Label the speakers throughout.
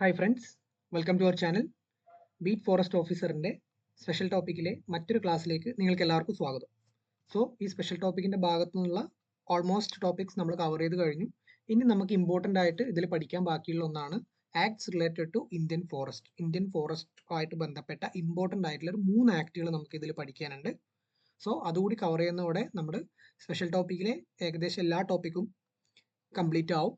Speaker 1: Hi friends welcome to our channel beat forest ഓഫീസറിന്റെ special ടോപ്പിക്കിലെ മറ്റൊരു ക്ലാസ്സിലേക്ക് നിങ്ങൾക്ക് എല്ലാവർക്കും സ്വാഗതം. സോ ഈ സ്പെഷ്യൽ ടോപ്പിക്കിന്റെ ഭാഗത്തു നിന്നുള്ള ഓൾമോസ്റ്റ് ടോപ്പിക്സ് നമ്മൾ കവർ ചെയ്ത് കഴിഞ്ഞു. ഇനി നമുക്ക് ഇമ്പോർട്ടന്റ് ആയിട്ട് ഇതിൽ പഠിക്കാൻ ബാക്കിയുള്ള ഒന്നാണ് acts related to Indian forest Indian ഫോറസ്റ്റുമായിട്ട് ബന്ധപ്പെട്ട ഇമ്പോർട്ടന്റ് ആയിട്ടുള്ള ഒരു മൂന്ന് ആക്റ്റുകൾ നമുക്ക് ഇതിൽ പഠിക്കാനുണ്ട്. സോ അതുകൂടി കവർ ചെയ്യുന്നതോടെ നമ്മുടെ സ്പെഷ്യൽ ടോപ്പിക്കിലെ ഏകദേശം എല്ലാ ടോപ്പിക്കും കംപ്ലീറ്റ് ആവും.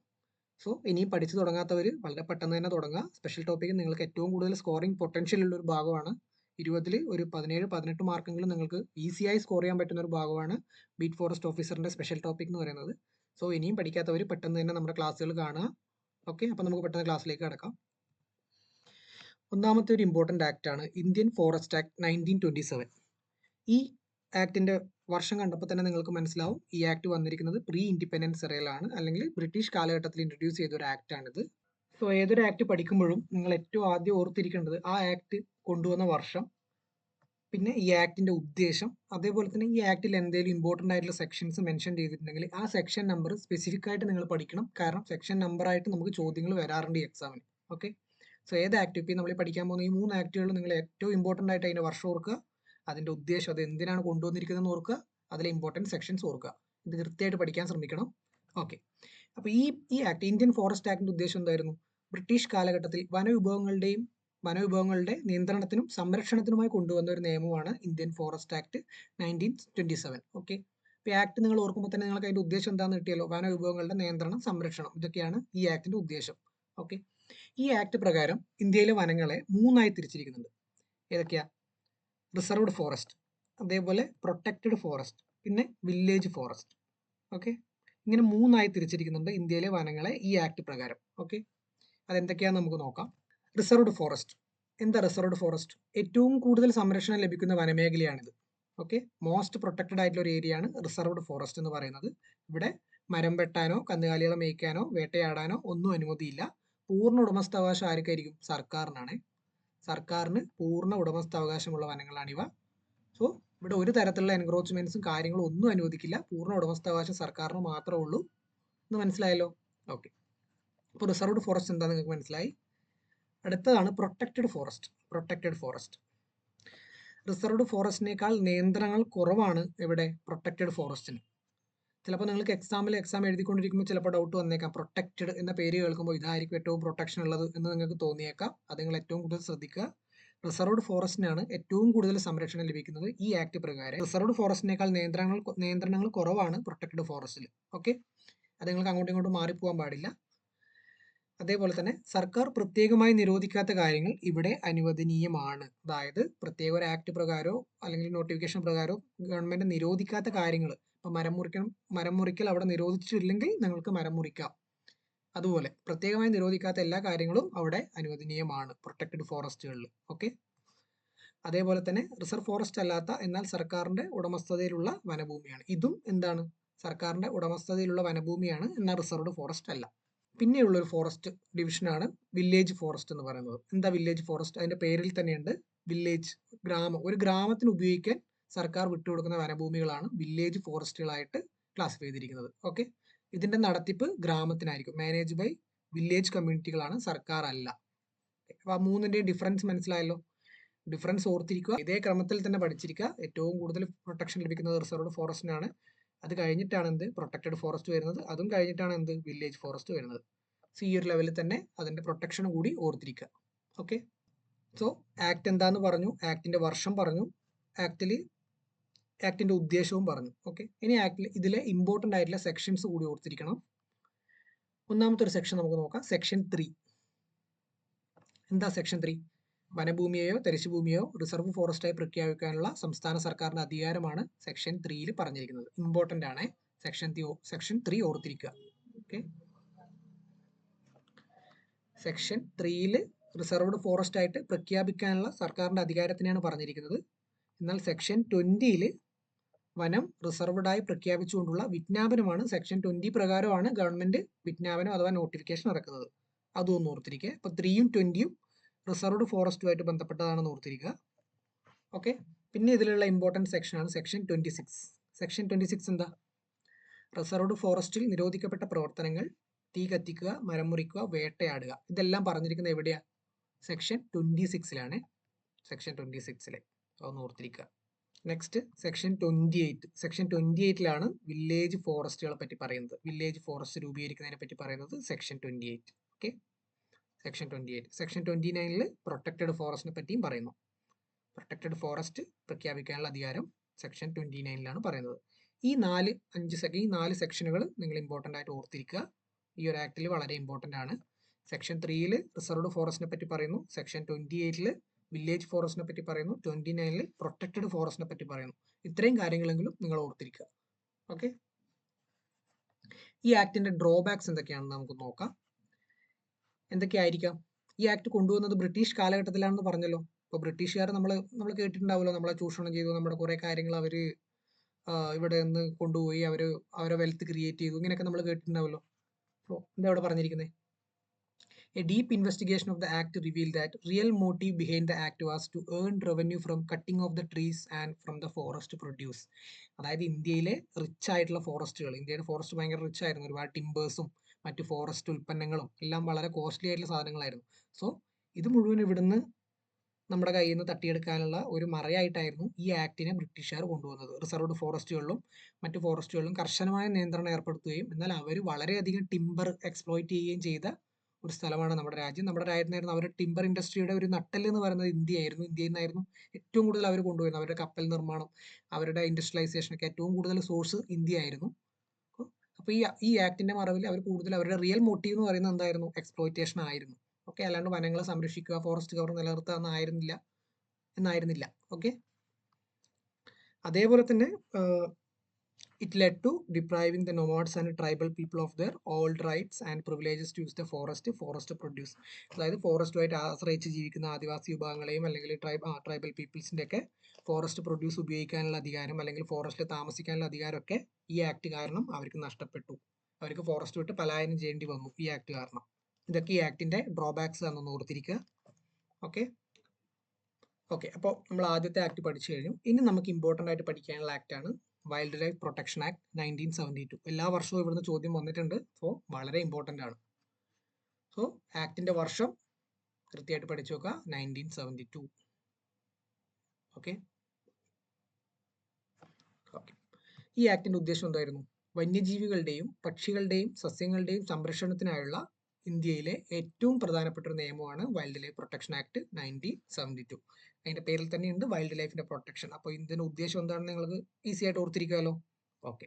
Speaker 1: സോ ഇനിയും പഠിച്ചു തുടങ്ങാത്തവർ വളരെ പെട്ടെന്ന് തന്നെ തുടങ്ങുക. സ്പെഷ്യൽ ടോപ്പിക്ക് നിങ്ങൾക്ക് ഏറ്റവും കൂടുതൽ സ്കോറിംഗ് പൊട്ടൻഷ്യൽ ഉള്ള ഒരു ഭാഗമാണ്. ഇരുപതിൽ ഒരു പതിനേഴ് പതിനെട്ട് മാർക്കെങ്കിലും നിങ്ങൾക്ക് ഈസിയായി സ്കോർ ചെയ്യാൻ പറ്റുന്ന ഒരു ഭാഗമാണ് ബീറ്റ് ഫോറസ്റ്റ് ഓഫീസറിന്റെ സ്പെഷ്യൽ ടോപ്പിക് എന്ന് പറയുന്നത്. സോ ഇനിയും പഠിക്കാത്തവർ പെട്ടെന്ന് തന്നെ നമ്മുടെ ക്ലാസ്സുകൾ കാണുക. ഓക്കെ അപ്പോൾ നമുക്ക് പെട്ടെന്ന് ക്ലാസ്സിലേക്ക് കിടക്കാം. ഒന്നാമത്തെ ഒരു ഇമ്പോർട്ടന്റ് ആക്ട് ആണ് Indian forest act nineteen twenty seven ഈ ആക്ടിന്റെ വർഷം കണ്ടപ്പോൾ തന്നെ നിങ്ങൾക്ക് മനസ്സിലാവും. ഈ ആക്ട് വന്നിരിക്കുന്നത് പ്രീ ഇൻഡിപെൻഡൻസ് ഇറയിലാണ് അല്ലെങ്കിൽ ബ്രിട്ടീഷ് കാലഘട്ടത്തിൽ ഇൻട്രൊഡ്യൂസ് ചെയ്ത ഒരു ആക്ട് ആണിത്. സോ ഏതൊരു ആക്ട് പഠിക്കുമ്പോഴും നിങ്ങൾ ഏറ്റവും ആദ്യം ഓർത്തിരിക്കേണ്ടത് ആ ആക്ട് കൊണ്ടുവന്ന വർഷം പിന്നെ ഈ ആക്ടിന്റെ ഉദ്ദേശം. അതേപോലെ തന്നെ ഈ ആക്ടിൽ എന്തെങ്കിലും ഇമ്പോർട്ടന്റ് ആയിട്ടുള്ള സെക്ഷൻസ് മെൻഷൻ ചെയ്തിട്ടുണ്ടെങ്കിൽ ആ സെക്ഷൻ നമ്പർ സ്പെസിഫിക് ആയിട്ട് നിങ്ങൾ പഠിക്കണം. കാരണം സെക്ഷൻ നമ്പർ ആയിട്ട് നമുക്ക് ചോദ്യങ്ങൾ വരാറുണ്ട് ഈ എക്സാമിന് ഓക്കെ സോ ഏത് ആക്ട് ഇപ്പം നമ്മൾ പഠിക്കാൻ പോകുന്ന ഈ മൂന്ന് ആക്ടുകൾ നിങ്ങൾ ഏറ്റവും ഇമ്പോർട്ടന്റ് ആയിട്ട് അതിന്റെ വർഷം ഓർക്കുക. അതിന്റെ ഉദ്ദേശം അത് എന്തിനാണ് കൊണ്ടുവന്നിരിക്കുന്നത് ഓർക്കുക. അതിലെ ഇമ്പോർട്ടന്റ് സെക്ഷൻസ് ഓർക്കുക. ഇത് കൃത്യമായിട്ട് പഠിക്കാൻ ശ്രമിക്കണം. ഓക്കെ അപ്പോൾ ഈ ഈ ആക്ട് ഇന്ത്യൻ ഫോറസ്റ്റ് ആക്ടിന്റെ ഉദ്ദേശം എന്തായിരുന്നു? ബ്രിട്ടീഷ് കാലഘട്ടത്തിൽ വനവിഭവങ്ങളുടെയും വനവിഭവങ്ങളുടെ നിയന്ത്രണത്തിനും സംരക്ഷണത്തിനുമായി കൊണ്ടുവന്ന ഒരു നിയമമാണ് Indian forest act nineteen twenty seven okay ഇപ്പോൾ ഈ ആക്ട് നിങ്ങൾ ഓർക്കുമ്പോൾ തന്നെ നിങ്ങൾക്ക് അതിന്റെ ഉദ്ദേശം എന്താണെന്ന് കിട്ടിയല്ലോ? വനവിഭവങ്ങളുടെ നിയന്ത്രണം സംരക്ഷണം. ഇതൊക്കെയാണ് ഈ ആക്ടിന്റെ ഉദ്ദേശം. ഓക്കെ ഈ ആക്ട് പ്രകാരം ഇന്ത്യയിലെ വനങ്ങളെ മൂന്നായി തിരിച്ചിരിക്കുന്നുണ്ട്. ഏതൊക്കെയാ? റിസർവ്ഡ് ഫോറസ്റ്റ് അതേപോലെ പ്രൊട്ടക്റ്റഡ് ഫോറസ്റ്റ് പിന്നെ വില്ലേജ് ഫോറസ്റ്റ്. ഓക്കെ? ഇങ്ങനെ മൂന്നായി തിരിച്ചിരിക്കുന്നുണ്ട് ഇന്ത്യയിലെ വനങ്ങളെ ഈ ആക്ട് പ്രകാരം. ഓക്കെ? അതെന്തൊക്കെയാണെന്ന് നമുക്ക് നോക്കാം. Reserved forest. എന്താ റിസർവ്ഡ് ഫോറസ്റ്റ്? ഏറ്റവും കൂടുതൽ സംരക്ഷണം ലഭിക്കുന്ന വനമേഖലയാണിത്. ഓക്കെ? മോസ്റ്റ് പ്രൊട്ടക്റ്റഡ് ആയിട്ടുള്ള ഒരു ഏരിയയാണ് റിസർവ്ഡ് ഫോറസ്റ്റ് എന്ന് പറയുന്നത്. ഇവിടെ മരം വെട്ടാനോ കന്നുകാലികളെ മേയ്ക്കാനോ വേട്ടയാടാനോ ഒന്നും അനുമതിയില്ല. പൂർണ ഉടമസ്ഥാവകാശം ആർക്കായിരിക്കും? സർക്കാരിനാണ്. സർക്കാരിന് പൂർണ ഉടമസ്ഥാവകാശമുള്ള വനങ്ങളാണിവ. സോ ഇവിടെ ഒരു തരത്തിലുള്ള എൻക്രോച്ച്മെന്റ്സും കാര്യങ്ങളും ഒന്നും അനുവദിക്കില്ല. പൂർണ ഉടമസ്ഥാവകാശം സർക്കാരിന് മാത്രമേ ഉള്ളൂ. എന്ന് മനസ്സിലായല്ലോ? ഓക്കെ. അപ്പോൾ റിസർവ്ഡ് ഫോറസ്റ്റ് എന്താ നിങ്ങൾക്ക് മനസ്സിലായി? അടുത്തതാണ് protected forest. Protected forest. Reserved ഫോറസ്റ്റിനേക്കാൾ നിയന്ത്രണങ്ങൾ കുറവാണ് ഇവിടെ പ്രൊട്ടക്റ്റഡ് ഫോറസ്റ്റിന്. ചിലപ്പോൾ നിങ്ങൾക്ക് എക്സാമിൽ എക്സാം എഴുതിക്കൊണ്ടിരിക്കുമ്പോൾ ചിലപ്പോൾ ഡൗട്ട് വന്നേക്കാം. പ്രൊട്ടക്റ്റഡ് എന്ന പേര് കേൾക്കുമ്പോൾ ഇതായിരിക്കും ഏറ്റവും പ്രൊട്ടക്ഷൻ ഉള്ളത് എന്ന് നിങ്ങൾക്ക് തോന്നിയേക്കാം. അത് നിങ്ങൾ ഏറ്റവും കൂടുതൽ ശ്രദ്ധിക്കുക. റിസർവ്ഡ് ഫോറസ്റ്റിനാണ് ഏറ്റവും കൂടുതൽ സംരക്ഷണം ലഭിക്കുന്നത് ഈ ആക്ട് പ്രകാരം. റിസർവ്ഡ് ഫോറസ്റ്റിനേക്കാൾ നിയന്ത്രണങ്ങൾ നിയന്ത്രണങ്ങൾ കുറവാണ് പ്രൊട്ടക്റ്റഡ് ഫോറസ്റ്റിൽ ഓക്കെ അത് നിങ്ങൾക്ക് അങ്ങോട്ടും ഇങ്ങോട്ടും മാറിപ്പോകാൻ പാടില്ല. അതേപോലെ തന്നെ സർക്കാർ പ്രത്യേകമായി നിരോധിക്കാത്ത കാര്യങ്ങൾ ഇവിടെ അനുവദനീയമാണ്. അതായത് പ്രത്യേക ഒരു ആക്ട് പ്രകാരമോ അല്ലെങ്കിൽ നോട്ടിഫിക്കേഷൻ പ്രകാരമോ ഗവൺമെന്റ് നിരോധിക്കാത്ത കാര്യങ്ങൾ ഇപ്പം മരം മുറിക്കണം. മരം മുറിക്കൽ അവിടെ നിരോധിച്ചിട്ടില്ലെങ്കിൽ നിങ്ങൾക്ക് മരം മുറിക്കാം. അതുപോലെ പ്രത്യേകമായി നിരോധിക്കാത്ത എല്ലാ കാര്യങ്ങളും അവിടെ അനുവദനീയമാണ് പ്രൊട്ടക്റ്റഡ് ഫോറസ്റ്റുകളിൽ ഓക്കെ അതേപോലെ തന്നെ റിസർവ് ഫോറസ്റ്റ് അല്ലാത്ത എന്നാൽ സർക്കാരിന്റെ ഉടമസ്ഥതയിലുള്ള വനഭൂമിയാണ്. ഇതും എന്താണ്? സർക്കാരിന്റെ ഉടമസ്ഥതയിലുള്ള വനഭൂമിയാണ് എന്നാൽ റിസർവ്ഡ് ഫോറസ്റ്റ് അല്ല. പിന്നെയുള്ളൊരു ഫോറസ്റ്റ് ഡിവിഷനാണ് വില്ലേജ് ഫോറസ്റ്റ് എന്ന് പറയുന്നത്. എന്താ വില്ലേജ് ഫോറസ്റ്റ് അതിന്റെ പേരിൽ തന്നെയുണ്ട്. വില്ലേജ് ഗ്രാമം. ഒരു ഗ്രാമത്തിന് ഉപയോഗിക്കാൻ സർക്കാർ വിട്ടുകൊടുക്കുന്ന വനഭൂമികളാണ് വില്ലേജ് ഫോറസ്റ്റുകളായിട്ട് ക്ലാസിഫൈ ചെയ്തിരിക്കുന്നത്. ഓക്കെ ഇതിന്റെ നടത്തിപ്പ് ഗ്രാമത്തിനായിരിക്കും. മാനേജ് ബൈ വില്ലേജ് കമ്മ്യൂണിറ്റികളാണ് സർക്കാർ അല്ല. അപ്പോൾ ആ മൂന്നിന്റെയും ഡിഫറൻസ് മനസ്സിലായല്ലോ? ഡിഫറൻസ് ഓർത്തിരിക്കുക. ഇതേ ക്രമത്തിൽ തന്നെ പഠിച്ചിരിക്കുക. ഏറ്റവും കൂടുതൽ പ്രൊട്ടക്ഷൻ ലഭിക്കുന്നത് റിസർവ്ഡ് ഫോറസ്റ്റിനാണ് അത് കഴിഞ്ഞിട്ടാണ് എന്ത്? പ്രൊട്ടക്റ്റഡ് ഫോറസ്റ്റ് വരുന്നത്. അതും കഴിഞ്ഞിട്ടാണ് എന്ത്? വില്ലേജ് ഫോറസ്റ്റ് വരുന്നത്. സോ ഒരു ലെവലിൽ തന്നെ അതിന്റെ പ്രൊട്ടക്ഷൻ കൂടി ഓർത്തിരിക്കുക. ഓക്കെ സോ ആക്ട് എന്താന്ന് പറഞ്ഞു? ആക്ടിന്റെ വർഷം പറഞ്ഞു. ആക്ടിൽ ആക്ടിന്റെ ഉദ്ദേശവും പറഞ്ഞു. ഓക്കെ ഇനി ആക്ടിൽ ഇതിലെ ഇമ്പോർട്ടന്റ് ആയിട്ടുള്ള സെക്ഷൻസ് കൂടി ഓർത്തിരിക്കണം. ഒന്നാമത്തെ ഒരു സെക്ഷൻ നമുക്ക് നോക്കാം. സെക്ഷൻ ത്രീ എന്താ സെക്ഷൻ ത്രീ വനഭൂമിയെയോ തരിശുഭൂമിയോ റിസർവ് ഫോറസ്റ്റായി പ്രഖ്യാപിക്കാനുള്ള സംസ്ഥാന സർക്കാരിന്റെ അധികാരമാണ് സെക്ഷൻ ത്രീയിൽ പറഞ്ഞിരിക്കുന്നത്. ഇമ്പോർട്ടന്റ് ആണ്. സെക്ഷൻ ത്രീ സെക്ഷൻ ത്രീ ഓർത്തിരിക്കുക. ഓക്കെ സെക്ഷൻ ത്രീയിൽ റിസർവ്ഡ് ഫോറസ്റ്റ് ആയിട്ട് പ്രഖ്യാപിക്കാനുള്ള സർക്കാരിന്റെ അധികാരത്തിനെയാണ് പറഞ്ഞിരിക്കുന്നത്. എന്നാൽ സെക്ഷൻ ട്വന്റിയിൽ വനം റിസർവ്ഡ് ആയി പ്രഖ്യാപിച്ചുകൊണ്ടുള്ള വിജ്ഞാപനമാണ് സെക്ഷൻ ട്വന്റി പ്രകാരമാണ് ഗവൺമെന്റ് വിജ്ഞാപനം അഥവാ നോട്ടിഫിക്കേഷൻ ഇറക്കുന്നത്. അതും ഒന്ന് ഓർത്തിരിക്കുക ഇപ്പൊ ത്രീയും ട്വന്റിയും റിസർവ്ഡ് ഫോറസ്റ്റുമായിട്ട് ബന്ധപ്പെട്ടതാണെന്ന് ഓർത്തിരിക്കുക. ഓക്കെ പിന്നെ ഇതിലുള്ള ഇമ്പോർട്ടന്റ് സെക്ഷനാണ് section twenty six section twenty six എന്താ റിസർവ്ഡ് ഫോറസ്റ്റിൽ നിരോധിക്കപ്പെട്ട പ്രവർത്തനങ്ങൾ തീ കത്തിക്കുക മരം മുറിക്കുക വേട്ടയാടുക. ഇതെല്ലാം പറഞ്ഞിരിക്കുന്നത് എവിടെയാണ് സെക്ഷൻ ട്വന്റി സിക്സിലാണ് സെക്ഷൻ ട്വന്റി സിക്സിലെ അതൊന്ന് ഓർത്തിരിക്കുക. Next section twenty eight section twenty എയ്റ്റിലാണ് village ഫോറസ്റ്റുകളെ പറ്റി പറയുന്നത്. വില്ലേജ് ഫോറസ്റ്റ് രൂപീകരിക്കുന്നതിനെ പറ്റി പറയുന്നത് section twenty eight okay section twenty eight section twenty നയനിൽ protected ഫോറസ്റ്റിനെ പറ്റിയും പറയുന്നു. പ്രൊട്ടക്റ്റഡ് ഫോറസ്റ്റ് പ്രഖ്യാപിക്കാനുള്ള അധികാരം സെക്ഷൻ ട്വന്റി നയനിലാണ് പറയുന്നത്. ഈ നാല് അഞ്ച് സെക്ഷൻ ഈ നാല് സെക്ഷനുകൾ നിങ്ങൾ ഇമ്പോർട്ടന്റ് ആയിട്ട് ഓർത്തിരിക്കുക. ഈ ഒരു ആക്ടിൽ വളരെ ഇമ്പോർട്ടന്റ് ആണ്. സെക്ഷൻ ത്രീയിൽ റിസർവ്ഡ് ഫോറസ്റ്റിനെ പറ്റി പറയുന്നു. സെക്ഷൻ ട്വന്റി എയ്റ്റിൽ വില്ലേജ് ഫോറസ്റ്റിനെ പറ്റി പറയുന്നു. ട്വന്റി നയനിൽ പ്രൊട്ടക്റ്റഡ് ഫോറസ്റ്റിനെ പറ്റി പറയുന്നു. ഇത്രയും കാര്യങ്ങളെങ്കിലും നിങ്ങൾ ഓർത്തിരിക്കുക. ഓക്കെ ഈ ആക്ടിന്റെ ഡ്രോബാക്സ് എന്തൊക്കെയാണെന്ന് നമുക്ക് നോക്കാം. എന്തൊക്കെയായിരിക്കാം? ഈ ആക്ട് കൊണ്ടുവന്നത് ബ്രിട്ടീഷ് കാലഘട്ടത്തിലാണെന്ന് പറഞ്ഞല്ലോ. ഇപ്പോൾ ബ്രിട്ടീഷുകാർ നമ്മൾ നമ്മൾ കേട്ടിട്ടുണ്ടാവുമല്ലോ. നമ്മളെ ചൂഷണം ചെയ്തു നമ്മുടെ കുറേ കാര്യങ്ങൾ അവർ ഇവിടെ നിന്ന് കൊണ്ടുപോയി അവർ അവരെ വെൽത്ത് ക്രിയേറ്റ് ചെയ്തു. ഇങ്ങനെയൊക്കെ നമ്മൾ കേട്ടിട്ടുണ്ടാവുമല്ലോ. അപ്പോൾ എന്താ ഇവിടെ പറഞ്ഞിരിക്കുന്നത് A deep investigation of the act revealed that real motive behind the act was to earn revenue from cutting of the trees and from the forest produce. അതായത് ഇന്ത്യയിലെ റിച്ച് ആയിട്ടുള്ള ഫോറസ്റ്റുകൾ ഇന്ത്യയുടെ ഫോറസ്റ്റ് ഭയങ്കര റിച്ച് ആയിരുന്നു. ഒരുപാട് ടിമ്പേഴ്സും മറ്റു ഫോറസ്റ്റ് ഉൽപ്പന്നങ്ങളും എല്ലാം വളരെ കോസ്റ്റ്ലി ആയിട്ടുള്ള സാധനങ്ങളായിരുന്നു. സോ ഇത് മുഴുവൻ ഇവിടുന്ന് നമ്മുടെ കയ്യിൽ നിന്ന് തട്ടിയെടുക്കാനുള്ള ഒരു മറയായിട്ടായിരുന്നു ഈ ആക്ടിനെ ബ്രിട്ടീഷുകാർ കൊണ്ടുവന്നത്. റിസർവ്ഡ് ഫോറസ്റ്റുകളിലും മറ്റു ഫോറസ്റ്റുകളിലും കർശനമായ നിയന്ത്രണം ഏർപ്പെടുത്തുകയും എന്നാൽ അവർ വളരെയധികം ടിമ്പർ എക്സ്പ്ലോയിറ്റ് ചെയ്യുകയും ചെയ്ത ഒരു സ്ഥലമാണ് നമ്മുടെ രാജ്യം. നമ്മുടെ രാജ്യത്തായിരുന്നു അവരുടെ ടിമ്പർ ഇൻഡസ്ട്രിയുടെ ഒരു നട്ടെല്ല് എന്ന് പറയുന്നത് ഇന്ത്യയായിരുന്നു. ഇന്ത്യയിൽ നിന്നായിരുന്നു ഏറ്റവും കൂടുതൽ അവർ കൊണ്ടുവരുന്നത്. അവരുടെ കപ്പൽ നിർമ്മാണം അവരുടെ ഇൻഡസ്ട്രിയലൈസേഷൻ ഒക്കെ ഏറ്റവും കൂടുതൽ സോഴ്സ് ഇന്ത്യ ആയിരുന്നു അപ്പോൾ ഈ ഈ ആക്ടിന്റെ മറവിൽ അവർ കൂടുതൽ അവരുടെ റിയൽ മോട്ടീവ് എന്ന് പറയുന്നത് എന്തായിരുന്നു? എക്സ്പ്ലോയിറ്റേഷൻ ആയിരുന്നു. ഓക്കെ അല്ലാണ്ട് വനങ്ങളെ സംരക്ഷിക്കുക ഫോറസ്റ്റ് കവർ നിലനിർത്തുക എന്നായിരുന്നില്ല എന്നായിരുന്നില്ല. ഓക്കെ? അതേപോലെ തന്നെ It led to depriving the nomads and tribal people of their old rights and privileges to use the forest, forest produce. അതായത് ഫോറസ്റ്റുമായിട്ട് ആശ്രയിച്ച് ജീവിക്കുന്ന ആദിവാസി വിഭാഗങ്ങളെയും അല്ലെങ്കിൽ ട്രൈബ് ട്രൈബൽ പീപ്പിൾസിന്റെ ഒക്കെ ഫോറസ്റ്റ് പ്രൊഡ്യൂസ് ഉപയോഗിക്കാനുള്ള അധികാരം അല്ലെങ്കിൽ ഫോറസ്റ്റിൽ താമസിക്കാനുള്ള അധികാരമൊക്കെ ഈ ആക്ട് കാരണം അവർക്ക് നഷ്ടപ്പെട്ടു. അവർക്ക് ഫോറസ്റ്റ് വിട്ട് പലായനം ചെയ്യേണ്ടി വന്നു ഈ ആക്ട് കാരണം. ഇതൊക്കെ ഈ ആക്ടിന്റെ ഡ്രോബാക്സ് ആണെന്ന് ഓർത്തിരിക്കുക. ഓക്കെ ഓക്കെ അപ്പോൾ നമ്മൾ ആദ്യത്തെ ആക്ട് പഠിച്ചു കഴിഞ്ഞു. ഇനി നമുക്ക് ഇമ്പോർട്ടന്റ് ആയിട്ട് പഠിക്കാനുള്ള ആക്റ്റാണ് wild life protection act nineteen seventy two എല്ലാ വർഷവും ഇവിടുന്ന് ചോദ്യം വന്നിട്ടുണ്ട്. സോ വളരെ ഇമ്പോർട്ടന്റ് ആണ്. സോ ആക്ടിന്റെ വർഷം കൃത്യമായിട്ട് പഠിച്ചു നോക്കുക. നയന്റീൻ സെവന്റി ടു ഓക്കെ ഈ ആക്ടിന്റെ ഉദ്ദേശം എന്തായിരുന്നു? വന്യജീവികളുടെയും പക്ഷികളുടെയും സസ്യങ്ങളുടെയും സംരക്ഷണത്തിനായുള്ള ഇന്ത്യയിലെ ഏറ്റവും പ്രധാനപ്പെട്ട ഒരു നിയമമാണ് wild life protection act nineteen seventy two അതിന്റെ പേരിൽ തന്നെയുണ്ട് വൈൽഡ് ലൈഫിന്റെ പ്രൊട്ടക്ഷൻ അപ്പോൾ ഇതിന്റെ ഉദ്ദേശം എന്താണെന്ന് നിങ്ങൾക്ക് ഈസി ആയിട്ട് ഓർത്തിരിക്കാമല്ലോ ഓക്കെ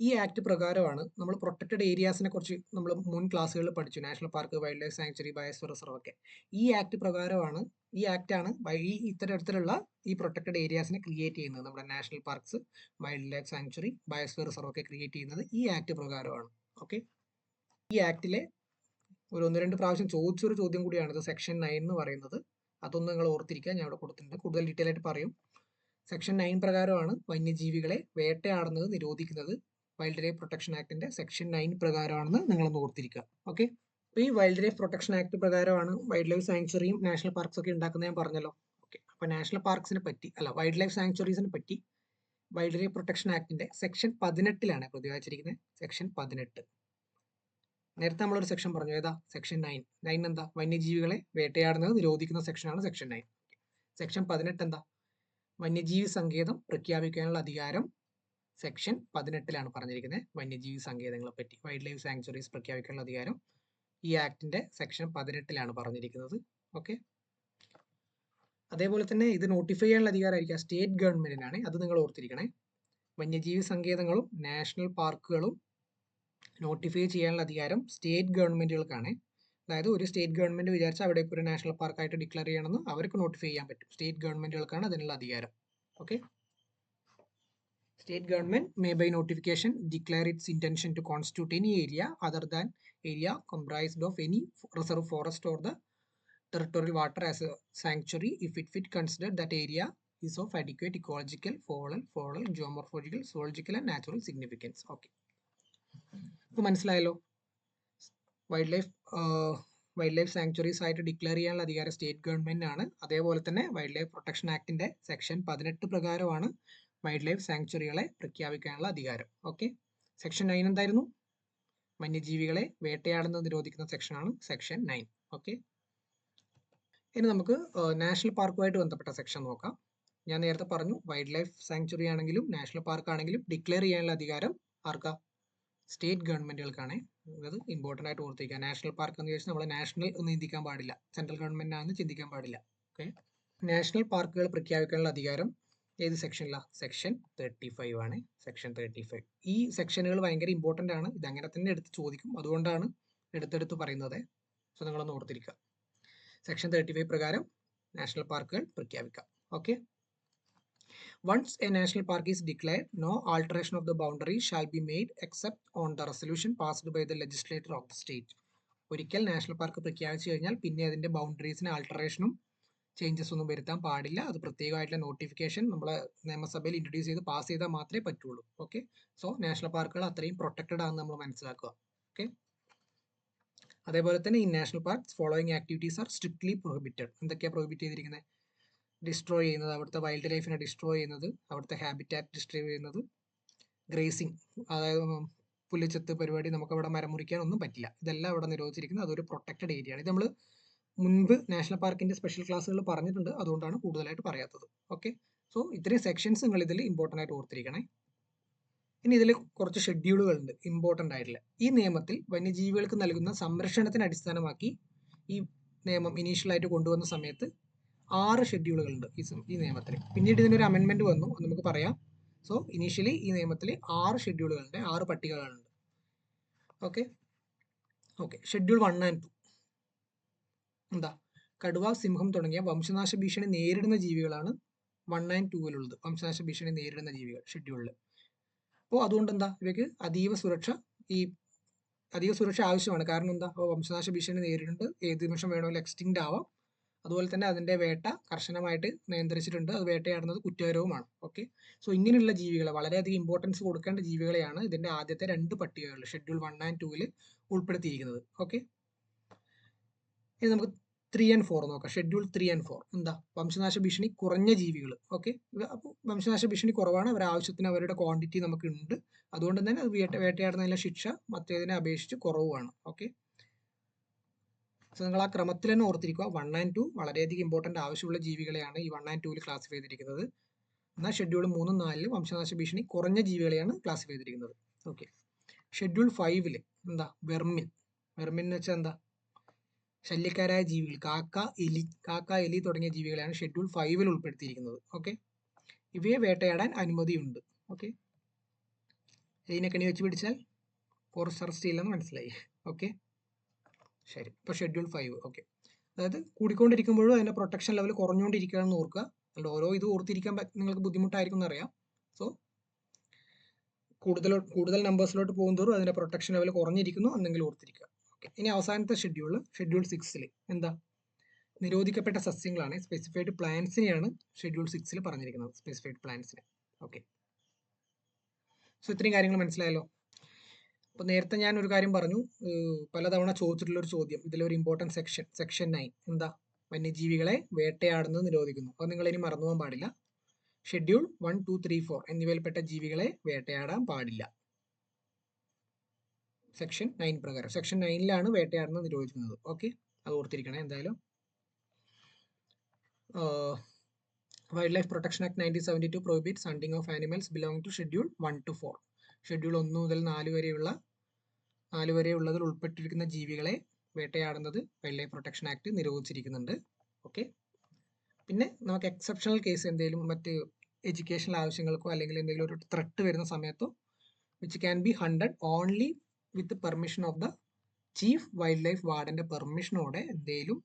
Speaker 1: ഈ ആക്ട് പ്രകാരമാണ് നമ്മൾ പ്രൊട്ടക്റ്റഡ് ഏരിയാസിനെ കുറിച്ച് നമ്മൾ മുൻ ക്ലാസ്സുകളിൽ പഠിച്ചു. National park wild life sanctuary biosphere reserve ഒക്കെ. ഈ ആക്ട് പ്രകാരമാണ് ഈ ആക്ട് ആണ് ഈ ഇത്തരത്തിലുള്ള ഈ പ്രൊട്ടക്റ്റഡ് ഏരിയാസിനെ ക്രിയേറ്റ് ചെയ്യുന്നത്. നമ്മുടെ national parks wild life sanctuary biosphere reserve ഒക്കെ ക്രിയേറ്റ് ചെയ്യുന്നത് ഈ ആക്ട് പ്രകാരമാണ്. ഓക്കെ ഈ ആക്ടിലെ ഒരു ഒന്ന് രണ്ട് പ്രാവശ്യം ചോദിച്ചൊരു ചോദ്യം കൂടിയാണ് ഇത് സെക്ഷൻ നയൻ എന്ന് പറയുന്നത്. അതൊന്നും നിങ്ങൾ ഓർത്തിരിക്കുക ഞാൻ ഇവിടെ കൊടുത്തിട്ടുണ്ട്. കൂടുതൽ ഡീറ്റെയിൽ ആയിട്ട് പറയും. സെക്ഷൻ നയൻ പ്രകാരമാണ് വന്യജീവികളെ വേട്ടയാടുന്നത് നിരോധിക്കുന്നത്. വൈൽഡ് ലൈഫ് പ്രൊട്ടക്ഷൻ ആക്ടിന്റെ സെക്ഷൻ നയൻ പ്രകാരമാണെന്ന് നിങ്ങളൊന്ന് ഓർത്തിരിക്കുക. ഓക്കെ? അപ്പോൾ ഈ വൈൽഡ് ലൈഫ് പ്രൊട്ടക്ഷൻ ആക്ട് പ്രകാരമാണ് വൈൽഡ് ലൈഫ് സാങ്ച്വറിയും നാഷണൽ പാർക്സ് ഒക്കെ ഉണ്ടാക്കുന്നത് ഞാൻ പറഞ്ഞല്ലോ. ഓക്കെ? അപ്പോൾ നാഷണൽ പാർക്സിനെ പറ്റി അല്ല വൈൽഡ് ലൈഫ് സാങ്ച്വറീസിനെ പറ്റി വൈൽഡ് ലൈഫ് പ്രൊട്ടക്ഷൻ ആക്ടിന്റെ സെക്ഷൻ പതിനെട്ടിലാണ് പ്രതിപാദിച്ചിരിക്കുന്നത്. സെക്ഷൻ പതിനെട്ട്. നേരത്തെ നമ്മളൊരു സെക്ഷൻ പറഞ്ഞു. ഏതാ? സെക്ഷൻ നയൻ നയൻ എന്താ? വന്യജീവികളെ വേട്ടയാടുന്നത് നിരോധിക്കുന്ന സെക്ഷനാണ് സെക്ഷൻ നയൻ സെക്ഷൻ പതിനെട്ട് എന്താ? വന്യജീവി സങ്കേതം പ്രഖ്യാപിക്കാനുള്ള അധികാരം സെക്ഷൻ പതിനെട്ടിലാണ് പറഞ്ഞിരിക്കുന്നത് വന്യജീവി സങ്കേതങ്ങളെ പറ്റി. വൈൽഡ് ലൈഫ് സാങ്ച്വറീസ് പ്രഖ്യാപിക്കാനുള്ള അധികാരം ഈ ആക്ടിന്റെ സെക്ഷൻ പതിനെട്ടിലാണ് പറഞ്ഞിരിക്കുന്നത്. ഓക്കെ അതേപോലെ തന്നെ ഇത് നോട്ടിഫൈ ചെയ്യാനുള്ള അധികാരമായിരിക്കും. സ്റ്റേറ്റ് ഗവൺമെന്റിനാണ് അത് നിങ്ങൾ ഓർത്തിരിക്കണേ. വന്യജീവി സങ്കേതങ്ങളും നാഷണൽ പാർക്കുകളും നോട്ടിഫൈ ചെയ്യാനുള്ള അധികാരം സ്റ്റേറ്റ് ഗവൺമെന്റുകൾക്കാണ് അതായത് ഒരു സ്റ്റേറ്റ് ഗവൺമെന്റ് വിചാരിച്ച അവിടെ ഇപ്പോൾ ഒരു നാഷണൽ പാർക്കായിട്ട് ഡിക്ലെയർ ചെയ്യണമെന്ന് അവർക്ക് നോട്ടിഫൈ ചെയ്യാൻ പറ്റും. സ്റ്റേറ്റ് ഗവൺമെന്റുകൾക്കാണ് അതിനുള്ള അധികാരം. Okay state government may by notification declare its intention to constitute any area other than area comprised of any reserve forest or the territorial water as a sanctuary if it fit considered that area is of adequate ecological faunal floral, geomorphological, zoological and natural significance Okay. ഇപ്പോൾ മനസ്സിലായല്ലോ. Wild life wild life sanctuaries ആയിട്ട് declare ചെയ്യാനുള്ള അധികാരം state government ആണ്. അതേപോലെ തന്നെ wild life protection ആക്ടിന്റെ section പതിനെട്ട് പ്രകാരമാണ് വൈൽഡ് ലൈഫ് സാങ്ച്വറികളെ പ്രഖ്യാപിക്കാനുള്ള അധികാരം. ഓക്കെ സെക്ഷൻ നയൻ എന്തായിരുന്നു? വന്യജീവികളെ വേട്ടയാടുന്നത് നിരോധിക്കുന്ന സെക്ഷനാണ് സെക്ഷൻ നയൻ ഓക്കെ ഇനി നമുക്ക് നാഷണൽ പാർക്കുമായിട്ട് ബന്ധപ്പെട്ട സെക്ഷൻ നോക്കാം. ഞാൻ നേരത്തെ പറഞ്ഞു വൈൽഡ് ലൈഫ് സാങ്ച്വറി ആണെങ്കിലും നാഷണൽ പാർക്ക് ആണെങ്കിലും ഡിക്ലെയർ ചെയ്യാനുള്ള അധികാരം ആർക്കാ? സ്റ്റേറ്റ് ഗവൺമെന്റുകൾക്കാണ് അത് ഇമ്പോർട്ടന്റ് ആയിട്ട് ഓർത്തിരിക്കുക. നാഷണൽ പാർക്ക് എന്ന് ചോദിച്ചാൽ നമ്മൾ നാഷണൽ ഒന്നും ചിന്തിക്കാൻ പാടില്ല. സെൻട്രൽ ഗവൺമെന്റ് ആണെന്ന് ചിന്തിക്കാൻ പാടില്ല. ഓക്കെ നാഷണൽ പാർക്കുകൾ പ്രഖ്യാപിക്കാനുള്ള അധികാരം ഏത് സെക്ഷനിലാണ് സെക്ഷൻ തേർട്ടി ഫൈവ് ആണ്. സെക്ഷൻ തേർട്ടി ഫൈവ് ഈ സെക്ഷനുകൾ ഭയങ്കര ഇമ്പോർട്ടന്റ് ആണ്. ഇത് അങ്ങനെ തന്നെ എടുത്ത് ചോദിക്കും. അതുകൊണ്ടാണ് എടുത്തെടുത്ത് പറയുന്നത്. സോ നിങ്ങളൊന്ന് ഓർത്തിരിക്കുക. സെക്ഷൻ തേർട്ടി ഫൈവ് പ്രകാരം നാഷണൽ പാർക്കുകൾ പ്രഖ്യാപിക്കാം. Okay Once a national park is declared, no alteration of the boundary shall be made except on the resolution passed by the legislator of the state. ഒരിക്കൽ national park പ്രഖ്യാപിച്ചു കഴിഞ്ഞാൽ പിന്നെ അതിന്റെ ബൗണ്ടറീസിന് ആൾട്ടറേഷനും changes ഒന്നും വരുത്താൻ പാടില്ല. അത് പ്രത്യേകമായിട്ടുള്ള നോട്ടിഫിക്കേഷൻ നമ്മൾ നിയമസഭയിൽ ഇൻട്രൊഡ്യൂസ് ചെയ്ത് പാസ് ചെയ്താൽ മാത്രമേ പറ്റുള്ളൂ. ഓക്കെ സോ നാഷണൽ പാർക്കുകൾ അത്രയും പ്രൊട്ടക്റ്റഡ് ആണെന്ന് നമ്മൾ മനസ്സിലാക്കുക. ഓക്കെ അതേപോലെ തന്നെ ഈ national park following activities are strictly prohibited എന്തൊക്കെയാണ് പ്രൊഹിബിറ്റ് ചെയ്തിരിക്കുന്നത് ഡിസ്ട്രോയ് ചെയ്യുന്നത് അവിടുത്തെ വൈൽഡ് ലൈഫിനെ ഡിസ്ട്രോയ് ചെയ്യുന്നത് അവിടുത്തെ ഹാബിറ്റാറ്റ് ഡിസ്ട്രോയ് ചെയ്യുന്നത് ഗ്രേസിങ് അതായത് പുല്ലിച്ചത്ത് പരിപാടി നമുക്ക് അവിടെ മരം മുറിക്കാൻ ഒന്നും പറ്റില്ല. ഇതെല്ലാം അവിടെ നിരോധിച്ചിരിക്കുന്നത് അതൊരു പ്രൊട്ടക്റ്റഡ് ഏരിയ ആണ് ഇത് നമ്മൾ മുൻപ് നാഷണൽ പാർക്കിന്റെ സ്പെഷ്യൽ ക്ലാസ്സുകൾ പറഞ്ഞിട്ടുണ്ട്. അതുകൊണ്ടാണ് കൂടുതലായിട്ട് പറയാത്തത്. ഓക്കെ സോ ഇത്രയും സെക്ഷൻസ് നിങ്ങൾ ഇതിൽ ഇമ്പോർട്ടന്റ് ആയിട്ട് ഓർത്തിരിക്കണേ. ഇനി ഇതിൽ കുറച്ച് ഷെഡ്യൂളുകൾ ഉണ്ട്. ഇമ്പോർട്ടന്റ് ആയിട്ടുള്ള. ഈ നിയമത്തിൽ വന്യജീവികൾക്ക് നൽകുന്ന സംരക്ഷണത്തിന് അടിസ്ഥാനമാക്കി ഈ നിയമം ഇനീഷ്യലായിട്ട് കൊണ്ടുവന്ന സമയത്ത് ആറ് ഷെഡ്യൂളുകൾ ഉണ്ട് ഈ നിയമത്തിൽ പിന്നീട് ഇതിനൊരു അമെൻമെന്റ് വന്നു നമുക്ക് പറയാം. സോ ഇനീഷ്യലി ഈ നിയമത്തിൽ ആറ് ഷെഡ്യൂളുകളുണ്ട് ആറ് പട്ടികകളുണ്ട്. Okay okay schedule one and two എന്താ? കടുവ സിംഹം തുടങ്ങിയ വംശനാശ ഭീഷണി നേരിടുന്ന ജീവികളാണ് വൺ ആൻഡ് ടൂവിലുള്ളത് വംശനാശ ഭീഷണി നേരിടുന്ന ജീവികൾ ഷെഡ്യൂളിൽ അപ്പോൾ അതുകൊണ്ട് എന്താ? ഇവയ്ക്ക് അതീവ സുരക്ഷ ഈ അധിക സുരക്ഷ ആവശ്യമാണ്. കാരണം എന്താ? അപ്പോൾ വംശനാശ ഭീഷണി നേരിടുന്നുണ്ട്. ഏത് നിമിഷം വേണമെങ്കിലും എക്സ്റ്റിങ്ക്ട് ആവാം. അതുപോലെ തന്നെ അതിന്റെ വേട്ട കർശനമായിട്ട് നിയന്ത്രിച്ചിട്ടുണ്ട്. അത് വേട്ടയാടുന്നത് കുറ്റകരവുമാണ്. ഓക്കെ സോ ഇങ്ങനെയുള്ള ജീവികളെ വളരെയധികം ഇമ്പോർട്ടൻസ് കൊടുക്കേണ്ട ജീവികളെയാണ് ഇതിന്റെ ആദ്യത്തെ രണ്ട് പട്ടികകൾ ഷെഡ്യൂൾ വൺ ആൻഡ് ടൂവിൽ ഉൾപ്പെടുത്തിയിരിക്കുന്നത്. ഓക്കെ ഇനി നമുക്ക് ത്രീ ആൻഡ് ഫോർ നോക്കാം. ഷെഡ്യൂൾ ത്രീ ആൻഡ് ഫോർ എന്താ? വംശനാശ ഭീഷണി കുറഞ്ഞ ജീവികൾ ഓക്കെ വംശനാശ ഭീഷണി കുറവാണ്. അവരുടെ ആവശ്യത്തിന് അവരുടെ ക്വാണ്ടിറ്റി നമുക്ക് ഉണ്ട് അതുകൊണ്ട് തന്നെ അത് വേട്ട വേട്ടയാടുന്നതിലെ ശിക്ഷ മറ്റേതിനെ അപേക്ഷിച്ച് കുറവുമാണ്. ഓക്കെ സോ നിങ്ങൾ ആ ക്രമത്തിൽ തന്നെ ഓർത്തിരിക്കുക. വൺ ആൻഡ് ടു വളരെയധികം ഇമ്പോർട്ടന്റ് ആവശ്യമുള്ള ജീവികളെയാണ് ഈ വൺ ആൻഡ് ടൂവിൽ ക്ലാസിഫൈ ചെയ്തിരിക്കുന്നത്. എന്നാൽ ഷെഡ്യൂൾ മൂന്നും നാലിലും വംശനാശ ഭീഷണി കുറഞ്ഞ ജീവികളെയാണ് ക്ലാസിഫൈ ചെയ്തിരിക്കുന്നത്. ഓക്കെ ഷെഡ്യൂൾ ഫൈവിൽ എന്താ? വെർമിൻ. വെർമിൻ എന്ന് വെച്ചാൽ എന്താ? ശല്യക്കാരായ ജീവികൾ. കാക്ക എലി കാക്ക എലി തുടങ്ങിയ ജീവികളെയാണ് ഷെഡ്യൂൾ ഫൈവിൽ ഉൾപ്പെടുത്തിയിരിക്കുന്നത്. ഓക്കെ ഇവയെ വേട്ടയാടാൻ അനുമതിയുണ്ട്. ഓക്കെ എലിനെ കണി വെച്ച് പിടിച്ചാൽ ഫോറസ്റ്റ് അറസ്റ്റ് ചെയ്യില്ലെന്ന് മനസ്സിലായി. ഓക്കെ ശരി. ഇപ്പോൾ ഷെഡ്യൂൾ ഫൈവ് ഓക്കെ അതായത് കൂടിക്കൊണ്ടിരിക്കുമ്പോഴും അതിന്റെ പ്രൊട്ടക്ഷൻ ലെവൽ കുറഞ്ഞുകൊണ്ടിരിക്കുകയാണെന്ന് ഓർക്കുക. അല്ല ഓരോ ഇത് ഓർത്തിരിക്കാൻ നിങ്ങൾക്ക് ബുദ്ധിമുട്ടായിരിക്കും എന്നറിയാം സോ കൂടുതൽ കൂടുതൽ നമ്പേഴ്സിലോട്ട് പോകുന്തോറും അതിന്റെ പ്രൊട്ടക്ഷൻ ലെവൽ കുറഞ്ഞിരിക്കുന്നു എന്നെങ്കിലും ഓർത്തിരിക്കുക. ഓക്കെ ഇനി അവസാനത്തെ ഷെഡ്യൂൾ ഷെഡ്യൂൾ സിക്സിൽ എന്താ? നിരോധിക്കപ്പെട്ട സസ്യങ്ങളാണ്. സ്പെസിഫൈഡ് പ്ലാന്റ്സിനെയാണ് ഷെഡ്യൂൾ സിക്സിൽ പറഞ്ഞിരിക്കുന്നത്. സ്പെസിഫൈഡ് പ്ലാന്റ്സിനെ ഓക്കെ സോ ഇത്രയും കാര്യങ്ങൾ മനസ്സിലായല്ലോ? അപ്പോൾ നേരത്തെ ഞാൻ ഒരു കാര്യം പറഞ്ഞു. പലതവണ ചോദിച്ചിട്ടുള്ള ഒരു ചോദ്യം. ഇതിലൊരു ഇമ്പോർട്ടന്റ് സെക്ഷൻ സെക്ഷൻ നയൻ എന്താ? വന്യജീവികളെ വേട്ടയാടുന്നത് നിരോധിക്കുന്നു. അപ്പോൾ നിങ്ങൾ ഇനി മറന്നു പോകാൻ പാടില്ല. Schedule one two three four എന്നിവയിൽപ്പെട്ട ജീവികളെ വേട്ടയാടാൻ പാടില്ല. സെക്ഷൻ നയൻ പ്രകാരം. സെക്ഷൻ നയനിലാണ് വേട്ടയാടുന്നത് നിരോധിക്കുന്നത്. ഓക്കെ അത് ഓർത്തിരിക്കണേ എന്തായാലും. Wild life protection act nineteen seventy two prohibit hunting of animals belong to schedule one two four schedule ഒന്ന് മുതൽ നാല് വരെയുള്ള നാല് വരെയുള്ളതിൽ ഉൾപ്പെട്ടിരിക്കുന്ന ജീവികളെ വേട്ടയാടുന്നത് വൈൽഡ് ലൈഫ് പ്രൊട്ടക്ഷൻ ആക്ട് നിരോധിച്ചിരിക്കുന്നുണ്ട്. ഓക്കെ പിന്നെ നമുക്ക് എക്സെപ്ഷണൽ കേസ് എന്തെങ്കിലും മറ്റ് എഡ്യൂക്കേഷണൽ ആവശ്യങ്ങൾക്കോ അല്ലെങ്കിൽ എന്തെങ്കിലും ഒരു ത്രെട്ട് വരുന്ന സമയത്തോ which can be hunted only with permission of the chief wild life വാർഡന്റെ പെർമിഷനോടെ എന്തെങ്കിലും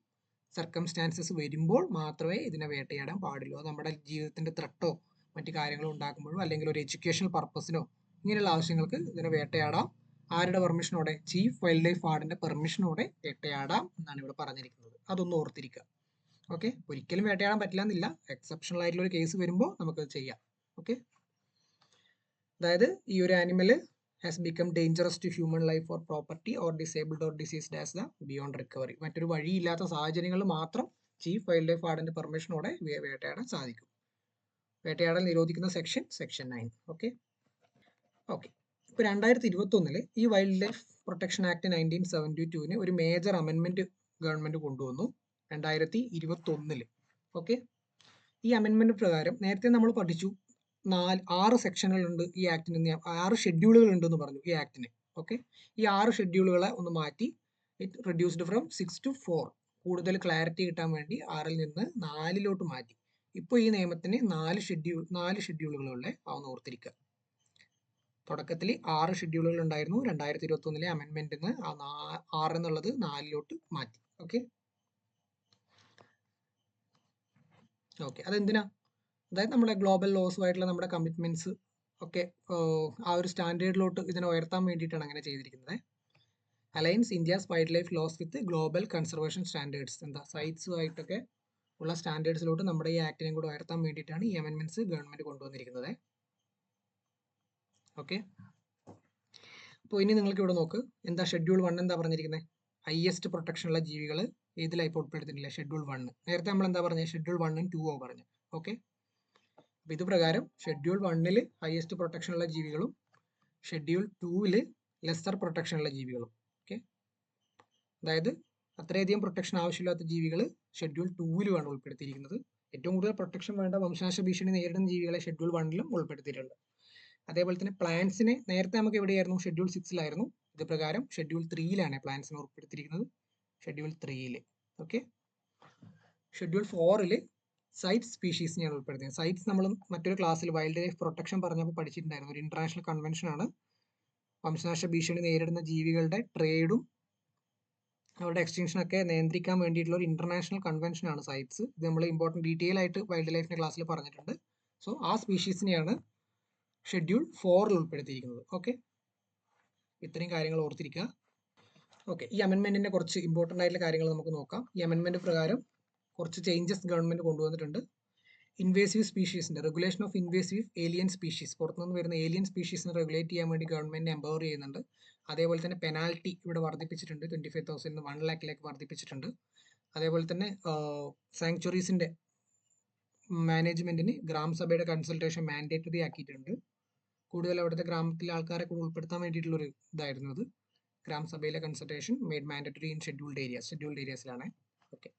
Speaker 1: സർക്കംസ്റ്റാൻസസ് വരുമ്പോൾ മാത്രമേ ഇതിനെ വേട്ടയാടാൻ പാടുള്ളൂ. നമ്മുടെ ജീവിതത്തിന്റെ ത്രെട്ടോ മറ്റു കാര്യങ്ങളോ ഉണ്ടാക്കുമ്പോഴോ അല്ലെങ്കിൽ ഒരു എഡ്യൂക്കേഷണൽ പർപ്പസിനോ ഇങ്ങനെയുള്ള ആവശ്യങ്ങൾക്ക് ഇതിനെ വേട്ടയാടാം. ആരുടെ പെർമിഷനോടെ ചീഫ് വൈൽഡ് ലൈഫ് വാർഡിന്റെ പെർമിഷനോടെ വേട്ടയാടാം എന്നാണ് ഇവിടെ പറഞ്ഞിരിക്കുന്നത്. അതൊന്ന് ഓർത്തിരിക്കുക. ഓക്കെ ഒരിക്കലും വേട്ടയാടാൻ പറ്റില്ല എന്നില്ല. എക്സെപ്ഷണൽ ആയിട്ടുള്ള ഒരു കേസ് വരുമ്പോൾ നമുക്കത് ചെയ്യാം. ഓക്കെ അതായത് ഈ ഒരു animal has become dangerous to human life or property or disabled or diseased as the beyond recovery മറ്റൊരു വഴിയില്ലാത്ത സാഹചര്യങ്ങളിൽ മാത്രം ചീഫ് വൈൽഡ് ലൈഫ് വാർഡിന്റെ പെർമിഷനോടെ വേട്ടയാടാൻ സാധിക്കും. വേട്ടയാടൽ നിരോധിക്കുന്ന section section nine okay okay ഇപ്പോൾ രണ്ടായിരത്തി ഇരുപത്തൊന്നിൽ ഈ wild life protection act nineteen seventy ടുവിന് ഒരു മേജർ അമെൻമെന്റ് ഗവൺമെന്റ് കൊണ്ടുവന്നു രണ്ടായിരത്തി ഇരുപത്തൊന്നിൽ ഓക്കെ ഈ അമെൻമെന്റ് പ്രകാരം നേരത്തെ നമ്മൾ പഠിച്ചു നാല് ആറ് സെക്ഷനുകളുണ്ട് ഈ ആക്ടിന് ആറ് ഷെഡ്യൂളുകൾ ഉണ്ടെന്ന് പറഞ്ഞു ഈ ആക്ടിന് ഓക്കെ ഈ ആറ് ഷെഡ്യൂളുകളെ ഒന്ന് മാറ്റി it reduced from six to four കൂടുതൽ ക്ലാരിറ്റി കിട്ടാൻ വേണ്ടി ആറിൽ നിന്ന് നാലിലോട്ട് മാറ്റി. ഇപ്പോൾ ഈ നിയമത്തിന് നാല് ഷെഡ്യൂൾ നാല് ഷെഡ്യൂളുകളുള്ള ആവുന്ന ഓർത്തിരിക്കുക തുടക്കത്തിൽ ആറ് ഷെഡ്യൂളുകൾ ഉണ്ടായിരുന്നു. രണ്ടായിരത്തി ഇരുപത്തി ഒന്നിലെ അമെൻമെന്റിൽ ആ ആറ് എന്നുള്ളത് നാലിലോട്ട് മാറ്റി. ഓക്കെ ഓക്കെ അതെന്തിനാ? അതായത് നമ്മുടെ ഗ്ലോബൽ ലോസുമായിട്ടുള്ള നമ്മുടെ കമ്മിറ്റ്മെന്റ്സ് ഒക്കെ ആ ഒരു സ്റ്റാൻഡേർഡിലോട്ട് ഇതിനെ ഉയർത്താൻ വേണ്ടിയിട്ടാണ് അങ്ങനെ ചെയ്തിരിക്കുന്നത്. Aligns India's wild life laws with global conservation standards എന്താ സൈറ്റ്സുമായിട്ടൊക്കെ ഉള്ള സ്റ്റാൻഡേർഡ്സിലോട്ട് നമ്മുടെ ഈ ആക്ടിനെയും കൂടെ ഉയർത്താൻ വേണ്ടിയിട്ടാണ് ഈ അമെൻമെന്റ്സ് ഗവൺമെന്റ് കൊണ്ടുവന്നിരിക്കുന്നത്. ഓക്കെ അപ്പോൾ ഇനി നിങ്ങൾക്ക് ഇവിടെ നോക്ക്. എന്താ ഷെഡ്യൂൾ വൺ എന്താ പറഞ്ഞിരിക്കുന്നത് ഹയസ്റ്റ് പ്രൊട്ടക്ഷൻ ഉള്ള ജീവികൾ ഏതിലായി ഉൾപ്പെടുത്തിയിട്ടില്ല ഷെഡ്യൂൾ വണ്ണ് നേരത്തെ നമ്മൾ എന്താ പറഞ്ഞത് ഷെഡ്യൂൾ വണ്ണും ഓ പറഞ്ഞു. ഓക്കെ അപ്പോൾ ഇത് പ്രകാരം ഷെഡ്യൂൾ വണ്ണിൽ ഹയസ്റ്റ് പ്രൊട്ടക്ഷൻ ഉള്ള ജീവികളും ഷെഡ്യൂൾ ടൂവിൽ ലെസ്സർ പ്രൊട്ടക്ഷൻ ഉള്ള ജീവികളും. ഓക്കെ അതായത് അത്രയധികം പ്രൊട്ടക്ഷൻ ആവശ്യമില്ലാത്ത ജീവികൾ ഷെഡ്യൂൾ ടൂവിലുമാണ് ഉൾപ്പെടുത്തിയിരിക്കുന്നത്. ഏറ്റവും കൂടുതൽ പ്രൊട്ടക്ഷൻ വേണ്ട വംശനാശ ഭീഷണി നേരിടുന്ന ജീവികളെ ഷെഡ്യൂൾ വണ്ണിലും ഉൾപ്പെടുത്തിയിട്ടുണ്ട്. അതേപോലെ തന്നെ പ്ലാന്റ്സിനെ നേരത്തെ നമുക്ക് എവിടെയായിരുന്നു? ഷെഡ്യൂൾ സിക്സിലായിരുന്നു ഇത് പ്രകാരം ഷെഡ്യൂൾ ത്രീയിലാണ് പ്ലാന്റ്സിനെ ഉൾപ്പെടുത്തിയിരിക്കുന്നത്. ഷെഡ്യൂൾ ത്രീയിൽ ഓക്കെ ഷെഡ്യൂൾ ഫോറിൽ സൈറ്റ് സ്പീഷീസിനെയാണ് ഉൾപ്പെടുത്തിയത്. സൈറ്റ്സ് നമ്മൾ മറ്റൊരു ക്ലാസ്സിൽ വൈൽഡ് ലൈഫ് പ്രൊട്ടക്ഷൻ പറഞ്ഞപ്പോൾ പഠിച്ചിട്ടുണ്ടായിരുന്നു. ഒരു ഇന്റർനാഷണൽ കൺവെൻഷനാണ് വംശനാശ ഭീഷണി നേരിടുന്ന ജീവികളുടെ ട്രേഡും അവരുടെ എക്സ്റ്റൻഷൻ ഒക്കെ നിയന്ത്രിക്കാൻ വേണ്ടിയിട്ടുള്ള ഒരു ഇന്റർനാഷണൽ കൺവെൻഷൻ ആണ് സൈറ്റ്സ് ഇത് നമ്മൾ ഇമ്പോർട്ടന്റ് ഡീറ്റെയിൽ ആയിട്ട് വൈൽഡ് ലൈഫിന്റെ ക്ലാസ്സിൽ പറഞ്ഞിട്ടുണ്ട്. സോ ആ സ്പീഷീസിനെയാണ് ഷെഡ്യൂൾ ഫോറിൽ ഉൾപ്പെടുത്തിയിരിക്കുന്നത്. ഓക്കെ? ഇത്രയും കാര്യങ്ങൾ ഓർത്തിരിക്കുക. ഓക്കെ ഈ അമെൻമെന്റിന്റെ കുറച്ച് ഇമ്പോർട്ടന്റ് ആയിട്ടുള്ള കാര്യങ്ങൾ നമുക്ക് നോക്കാം. ഈ അമെൻമെന്റ് പ്രകാരം കുറച്ച് ചേഞ്ചസ് ഗവൺമെന്റ് കൊണ്ടുവന്നിട്ടുണ്ട്. Invasive സ്പീഷീസിന്റെ regulation of invasive alien species പുറത്തുനിന്ന് വരുന്ന ഏലിയൻ സ്പീഷീസിനെ റെഗുലേറ്റ് ചെയ്യാൻ വേണ്ടി ഗവൺമെന്റ് എംപവർ ചെയ്യുന്നുണ്ട്. അതേപോലെ തന്നെ പെനാൽറ്റി ഇവിടെ വർദ്ധിപ്പിച്ചിട്ടുണ്ട്. ട്വന്റി ഫൈവ് തൗസൻഡ് വൺ ലാക്കിലേക്ക് വർദ്ധിപ്പിച്ചിട്ടുണ്ട്. അതേപോലെ തന്നെ സാങ്ച്വറീസിന്റെ മാനേജ്മെന്റിന് ഗ്രാമസഭയുടെ കൺസൾട്ടേഷൻ മാൻഡേറ്ററി ആക്കിയിട്ടുണ്ട്. കൂടുതൽ അവിടുത്തെ ഗ്രാമത്തിലെ ആൾക്കാരെ കൂടെ ഉൾപ്പെടുത്താൻ വേണ്ടിയിട്ടുള്ള ഒരു ഇതായിരുന്നു അത്. ഗ്രാമസഭയിലെ consultation made mandatory in scheduled area scheduled ഏരിയാസിലാണ് okay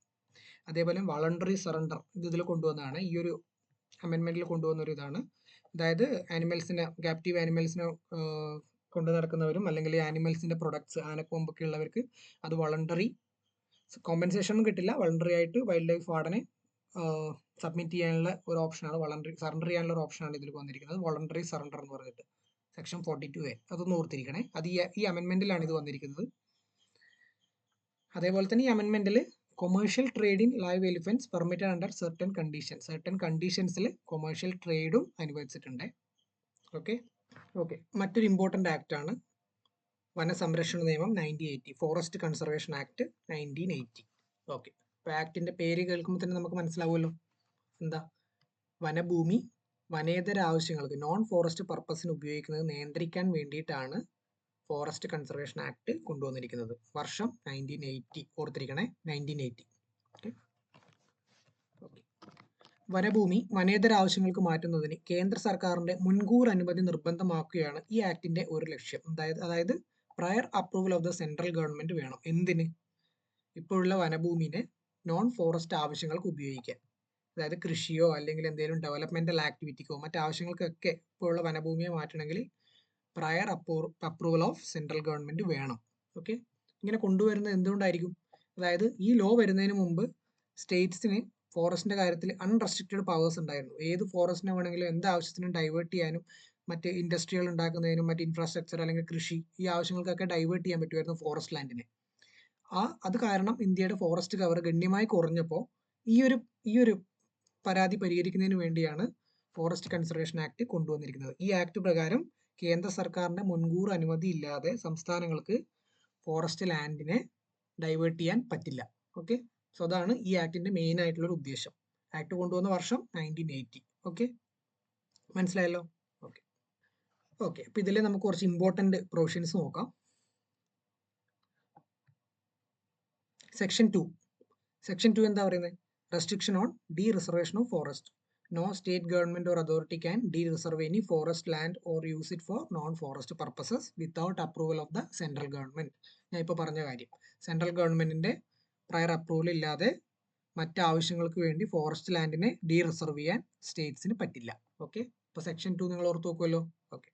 Speaker 1: അതേപോലെ വളണ്ടറി സറണ്ടർ ഇത് ഇതിൽ കൊണ്ടുവന്നതാണ്. ഈ ഒരു അമെൻമെന്റിൽ കൊണ്ടുവന്ന ഒരു ഇതാണ്. അതായത് ആനിമൽസിനെ ക്യാപ്റ്റീവ് ആനിമൽസിനെ കൊണ്ട് നടക്കുന്നവരും അല്ലെങ്കിൽ ആനിമൽസിന്റെ പ്രൊഡക്ട്സ് ആനക്കൊമ്പൊക്കെ ഉള്ളവർക്ക് അത് വളണ്ടറി കോമ്പൻസേഷൻ കിട്ടില്ല. വളണ്ടറി ആയിട്ട് വൈൽഡ് ലൈഫ് വാർഡനെ സബ്മിറ്റ് ചെയ്യാനുള്ള ഒരു ഓപ്ഷനാണ് വളണ്ടറി സറണ്ടർ ചെയ്യാനുള്ള ഒരു ഓപ്ഷനാണ് ഇതിൽ വന്നിരിക്കുന്നത്. വളണ്ടറി സറണ്ടർ എന്ന് പറഞ്ഞിട്ട്. സെക്ഷൻ ഫോർട്ടി ടു എ അതൊന്ന് ഓർത്തിരിക്കണേ. അത് ഈ അമെൻമെന്റിലാണ് ഇത് വന്നിരിക്കുന്നത്. അതേപോലെ തന്നെ ഈ അമെന്മെന്റിൽ commercial trade in live elephants permitted under certain condition certain കണ്ടീഷൻസിൽ commercial ട്രേഡും അനുവദിച്ചിട്ടുണ്ട്. ഓക്കെ ഓക്കെ മറ്റൊരു ഇമ്പോർട്ടന്റ് ആക്ട് ആണ് വനസംരക്ഷണ നിയമം nineteen eighty forest conservation act nineteen eighty okay അപ്പോൾ പേര് കേൾക്കുമ്പോൾ തന്നെ നമുക്ക് മനസ്സിലാവുമല്ലോ. എന്താ? വനഭൂമി വനേതര ആവശ്യങ്ങൾക്ക് നോൺ ഫോറസ്റ്റ് പർപ്പസിന് ഉപയോഗിക്കുന്നത് നിയന്ത്രിക്കാൻ വേണ്ടിയിട്ടാണ് ഫോറസ്റ്റ് കൺസർവേഷൻ ആക്ട് കൊണ്ടുവന്നിരിക്കുന്നത്. വർഷം നയന്റീൻ എയ്റ്റി ഓർത്തിരിക്കണേ? നയന്റീൻ എയ്റ്റി വനഭൂമി വനേതര ആവശ്യങ്ങൾക്ക് മാറ്റുന്നതിന് കേന്ദ്ര സർക്കാരിന്റെ മുൻകൂർ അനുമതി നിർബന്ധമാക്കുകയാണ് ഈ ആക്ടിന്റെ ഒരു ലക്ഷ്യം. അതായത് അതായത് prior approval of the central government വേണം. എന്തിന്? ഇപ്പോഴുള്ള വനഭൂമിനെ നോൺ ഫോറസ്റ്റ് ആവശ്യങ്ങൾക്ക് ഉപയോഗിക്കാം. അതായത് കൃഷിയോ അല്ലെങ്കിൽ എന്തെങ്കിലും ഡെവലപ്മെന്റൽ ആക്ടിവിറ്റിക്കോ മറ്റു ആവശ്യങ്ങൾക്കൊക്കെ ഇപ്പോഴുള്ള വനഭൂമിയെ മാറ്റണമെങ്കിൽ prior approval of central government വേണം. ഓക്കെ ഇങ്ങനെ കൊണ്ടുവരുന്നത് എന്തുകൊണ്ടായിരിക്കും? അതായത് ഈ ലോ വരുന്നതിന് മുമ്പ് സ്റ്റേറ്റ്സിന് ഫോറസ്റ്റിന്റെ കാര്യത്തിൽ അൺറെസ്ട്രിക്റ്റഡ് പവേഴ്സ് ഉണ്ടായിരുന്നു. ഏത് ഫോറസ്റ്റിനെ വേണമെങ്കിലും എന്ത് ആവശ്യത്തിനും ഡൈവേർട്ട് ചെയ്യാനും മറ്റ് ഇൻഡസ്ട്രികൾ ഉണ്ടാക്കുന്നതിനും മറ്റ് ഇൻഫ്രാസ്ട്രക്ചർ അല്ലെങ്കിൽ കൃഷി ഈ ആവശ്യങ്ങൾക്കൊക്കെ ഡൈവേർട്ട് ചെയ്യാൻ പറ്റുമായിരുന്നു ഫോറസ്റ്റ് ലാൻഡിനെ ആ അത് കാരണം ഇന്ത്യയുടെ ഫോറസ്റ്റ് കവർ ഗണ്യമായി കുറഞ്ഞപ്പോൾ ഈ ഒരു ഈ ഒരു പരാതി പരിഹരിക്കുന്നതിന് വേണ്ടിയാണ് ഫോറസ്റ്റ് കൺസർവേഷൻ ആക്ട് കൊണ്ടുവന്നിരിക്കുന്നത്. ഈ ആക്ട് പ്രകാരം കേന്ദ്ര സർക്കാരിന്റെ മുൻകൂർ അനുമതി ഇല്ലാതെ സംസ്ഥാനങ്ങൾക്ക് ഫോറസ്റ്റ് ലാൻഡിനെ ഡൈവേർട്ട് ചെയ്യാൻ പറ്റില്ല. ഓക്കെ സോ അതാണ് ഈ ആക്ടിന്റെ മെയിൻ ആയിട്ടുള്ള ഒരു ഉദ്ദേശം. ആക്ട് കൊണ്ടുവന്ന വർഷം നയന്റീൻ എയ്റ്റി ഓക്കെ മനസ്സിലായല്ലോ? ഓക്കെ ഓക്കെ അപ്പൊ ഇതിൽ നമുക്ക് കുറച്ച് ഇമ്പോർട്ടന്റ് പ്രൊവിഷൻസ് നോക്കാം. സെക്ഷൻ ടു സെക്ഷൻ ടു എന്താ പറയുന്നത് restriction on dereservation of forest no state government or authority can dereserve any forest land or use it for non forest purposes without approval of the central government ഞാൻ ഇപ്പോൾ പറഞ്ഞ കാര്യം. Central ഗവൺമെന്റിന്റെ prior approval ഇല്ലാതെ മറ്റ് ആവശ്യങ്ങൾക്ക് വേണ്ടി forest ലാൻഡിനെ D reserve ചെയ്യാൻ സ്റ്റേറ്റ്സിന് പറ്റില്ല. ഓക്കെ ഇപ്പോൾ സെക്ഷൻ ടു നിങ്ങൾ ഓർത്ത് നോക്കുമല്ലോ ഓക്കെ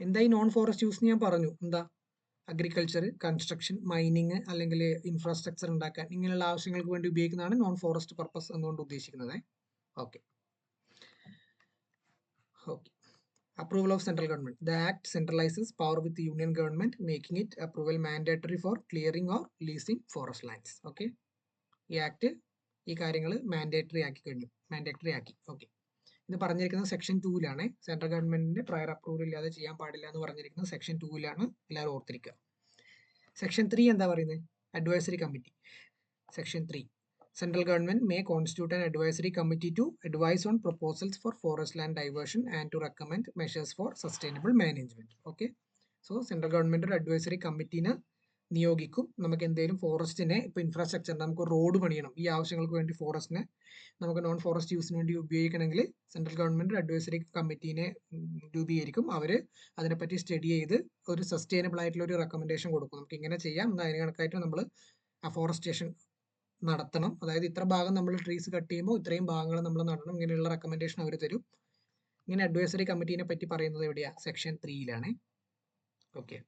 Speaker 1: എന്തായി നോൺ ഫോറസ്റ്റ് യൂസ് ഞാൻ പറഞ്ഞു? എന്താ? അഗ്രികൾച്ചർ കൺസ്ട്രക്ഷൻ മൈനിങ് അല്ലെങ്കിൽ ഇൻഫ്രാസ്ട്രക്ചർ ഉണ്ടാക്കാൻ ഇങ്ങനെയുള്ള ആവശ്യങ്ങൾക്ക് വേണ്ടി ഉപയോഗിക്കുന്നതാണ് നോൺ ഫോറസ്റ്റ് പർപ്പസ് എന്നുകൊണ്ട് ഉദ്ദേശിക്കുന്നത്. Okay okay of central government. The act centralizes power with the union government making it approval mandatory for clearing or leasing forest lands. Okay. ഈ act ഈ കാര്യങ്ങൾ മാൻഡേറ്ററി ആക്കി കഴിഞ്ഞു. മാൻഡേറ്ററി ആക്കി. ഓക്കെ ഇന്ന് പറഞ്ഞിരിക്കുന്ന സെക്ഷൻ ടൂവിലാണ് സെൻട്രൽ ഗവൺമെന്റിന്റെ പ്രയർ അപ്രൂവൽ ഇല്ലാതെ ചെയ്യാൻ പാടില്ല എന്ന് പറഞ്ഞിരിക്കുന്ന സെക്ഷൻ ടൂവിലാണ് എല്ലാവരും ഓർത്തിരിക്കുക. സെക്ഷൻ ത്രീ എന്താ പറയുന്നത് advisory committee section three central government may constitute and advisory committee to advise on proposals for forest land diversion and to recommend measures for sustainable management okay so central government advisory കമ്മിറ്റിന് നിയോഗിക്കും. നമുക്ക് എന്തെങ്കിലും ഫോറസ്റ്റിനെ ഇപ്പോൾ infrastructure നമുക്ക് road പണിയണം. ഈ ആവശ്യങ്ങൾക്ക് വേണ്ടി ഫോറസ്റ്റിനെ നമുക്ക് നോൺ ഫോറസ്റ്റ് യൂസിന് വേണ്ടി ഉപയോഗിക്കണമെങ്കിൽ സെൻട്രൽ ഗവൺമെന്റ് അഡ്വൈസറി കമ്മിറ്റീനെ രൂപീകരിക്കും. അവർ അതിനെപ്പറ്റി സ്റ്റഡി ചെയ്ത് ഒരു സസ്റ്റൈനബിൾ ആയിട്ടുള്ള ഒരു റെക്കമെൻഡേഷൻ കൊടുക്കും. നമുക്ക് ഇങ്ങനെ ചെയ്യാം. അതിന് കണക്കായിട്ട് നമ്മൾ അഫോറസ്റ്റേഷൻ നടത്തണം. അതായത് ഇത്ര ഭാഗം നമ്മൾ ട്രീസ് കട്ട് ചെയ്യുമ്പോൾ ഇത്രയും ഭാഗങ്ങൾ നമ്മൾ നടണം. ഇങ്ങനെയുള്ള റെക്കമെൻഡേഷൻ അവർ തരും. ഇങ്ങനെ അഡ്വൈസറി കമ്മിറ്റീനെ പറ്റി പറയുന്നത് എവിടെയാണ് സെക്ഷൻ ത്രീയിലാണ് ഓക്കെ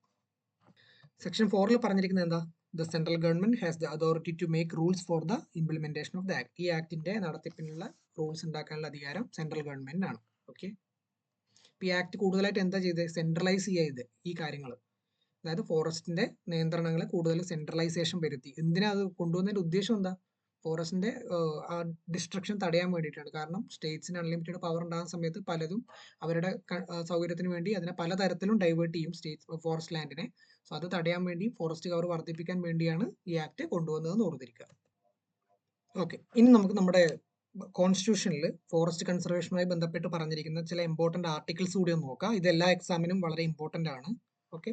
Speaker 1: സെക്ഷൻ ഫോറിൽ പറഞ്ഞിരിക്കുന്നത് എന്താ? The central government has the authority to make rules for the implementation of the act ഈ ആക്ടിന്റെ നടത്തിപ്പിനുള്ള റൂൾസ് ഉണ്ടാക്കാനുള്ള അധികാരം സെൻട്രൽ ഗവൺമെന്റ് ആണ്. ഓക്കെ ഈ ആക്ട് കൂടുതലായിട്ട് എന്താ ചെയ്തത് സെൻട്രലൈസ് ചെയ്ത് ഈ കാര്യങ്ങൾ അതായത് ഫോറസ്റ്റിന്റെ നിയന്ത്രണങ്ങൾ കൂടുതൽ സെൻട്രലൈസേഷൻ വരുത്തി. എന്തിനാ അത് കൊണ്ടുവന്നതിന്റെ ഉദ്ദേശം എന്താ? ഫോറസ്റ്റിന്റെ ആ ഡിസ്ട്രക്ഷൻ തടയാൻ വേണ്ടിയിട്ടാണ്. കാരണം സ്റ്റേറ്റ്സിന് അൺലിമിറ്റഡ് പവർ ഉണ്ടാകുന്ന സമയത്ത് പലതും അവരുടെ സൗകര്യത്തിന് വേണ്ടി അതിനെ പലതരത്തിലും ഡൈവേർട്ട് ചെയ്യും സ്റ്റേറ്റ് ഫോറസ്റ്റ് ലാൻഡിനെ സോ അത് തടയാൻ വേണ്ടി ഫോറസ്റ്റ് കവർ വർദ്ധിപ്പിക്കാൻ വേണ്ടിയാണ് ഈ ആക്ട് കൊണ്ടുവന്നതെന്ന് ഓർത്തിരിക്കുക. ഓക്കെ ഇനി നമുക്ക് നമ്മുടെ കോൺസ്റ്റിറ്റ്യൂഷനിൽ ഫോറസ്റ്റ് കൺസർവേഷനുമായി ബന്ധപ്പെട്ട് പറഞ്ഞിരിക്കുന്ന ചില ഇമ്പോർട്ടന്റ് ആർട്ടിക്കിൾസ് കൂടി ഒന്ന് നോക്കാം. ഇത് എല്ലാ എക്സാമിനും വളരെ ഇമ്പോർട്ടന്റ് ആണ്. ഓക്കെ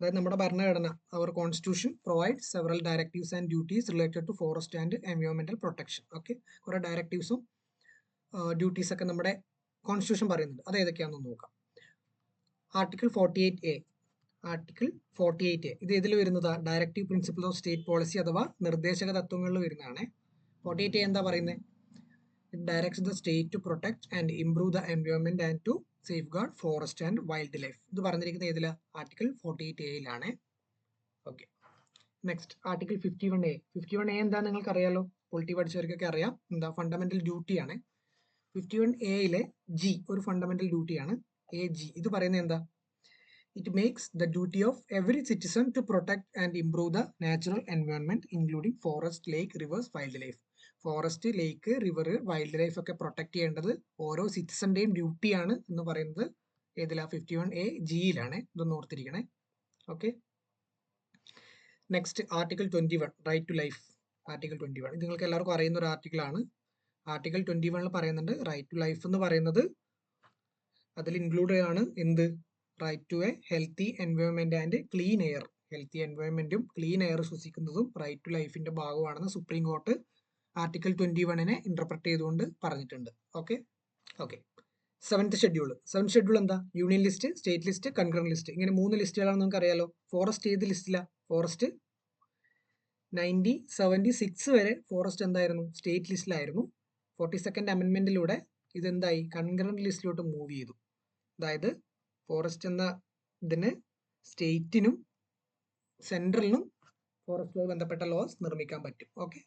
Speaker 1: അതായത് നമ്മുടെ ഭരണഘടന our constitution provide several directives and duties related to forest and എൻവയോൺമെന്റൽ protection okay കുറേ ഡയറക്റ്റീവ്സും ഡ്യൂട്ടീസൊക്കെ നമ്മുടെ കോൺസ്റ്റിറ്റ്യൂഷൻ പറയുന്നുണ്ട്. അത് ഏതൊക്കെയാണെന്ന് നോക്കാം. Article forty eight A article forty eight ഇത് ഇതിൽ വരുന്നത്? Directive principle of state policy അഥവാ നിർദ്ദേശക തത്വങ്ങളിൽ വരുന്നതാണ്. ഫോർട്ടി എയ്റ്റ് എന്താ പറയുന്നത് it directs the state to protect and improve the environment and to safeguard forest and wild life ഇത് പറഞ്ഞിരിക്കുന്നത് ഏതില? Article forty eight എയിലാണ് okay next article fifty one A fifty one A എന്താ നിങ്ങൾക്ക് അറിയാലോ polity പഠിച്ചവർക്കൊക്കെ അറിയാം. എന്താ? ഫണ്ടമെന്റൽ ഡ്യൂട്ടിയാണ് fifty one എയിലെ ജി ഒരു ഫണ്ടമെന്റൽ ഡ്യൂട്ടിയാണ് എ ജി ഇത് പറയുന്നത് എന്താ? It makes the duty of every citizen to protect and improve the natural environment, including forest, lake, rivers wildlife. Forest lake river wildlife ഒക്കെ പ്രൊട്ടക്ട് ചെയ്യേണ്ടത് ഓരോ സിറ്റിസന്റെയും ഡ്യൂട്ടിയാണ് എന്ന് പറയുന്നത് ഏതിലാ? ഫിഫ്റ്റി വൺ എ ജിയിലാണ് ഇതൊന്ന് ഓർത്തിരിക്കണേ. Okay next article twenty one right to life article twenty one ഇത് നിങ്ങൾക്ക് എല്ലാവർക്കും അറിയുന്ന ഒരു ആർട്ടിക്കിൾ ആണ് ആർട്ടിക്കിൾ ട്വന്റി വണ്ണിൽ പറയുന്നുണ്ട് റൈറ്റ് ടു ലൈഫ് എന്ന് പറയുന്നത് അതിൽ ഇൻക്ലൂഡ് ആണ് എന്ത്? Right to a healthy environment and clean air healthy എൻവയോൺമെന്റും clean air ശ്വസിക്കുന്നതും റൈറ്റ് ടു ലൈഫിന്റെ ഭാഗമാണെന്ന് സുപ്രീം കോർട്ട് ആർട്ടിക്കിൾ ട്വന്റി വണ്ണിനെ ഇന്റർപ്രറ്റ് ചെയ്തുകൊണ്ട് പറഞ്ഞിട്ടുണ്ട്. Okay okay seventh schedule seventh schedule എന്താ? Union list state list concurrent list ഇങ്ങനെ മൂന്ന് ലിസ്റ്റുകളാണ് നമുക്ക് അറിയാലോ ഫോറസ്റ്റ് ഏത് ലിസ്റ്റില ഫോറസ്റ്റ് നയന്റി സെവന്റി സിക്സ് വരെ ഫോറസ്റ്റ് എന്തായിരുന്നു? സ്റ്റേറ്റ് ലിസ്റ്റിലായിരുന്നു ഫോർട്ടി സെക്കൻഡ് അമെൻമെന്റിലൂടെ ഇതെന്തായി? കൺകറന്റ് ലിസ്റ്റിലോട്ട് മൂവ് ചെയ്തു. അതായത് ഫോറസ്റ്റ് എന്ന ഇതിന് സ്റ്റേറ്റിനും സെൻട്രലിനും ഫോറസ്റ്റുമായി ബന്ധപ്പെട്ട ലോസ് നിർമ്മിക്കാൻ പറ്റും. ഓക്കെ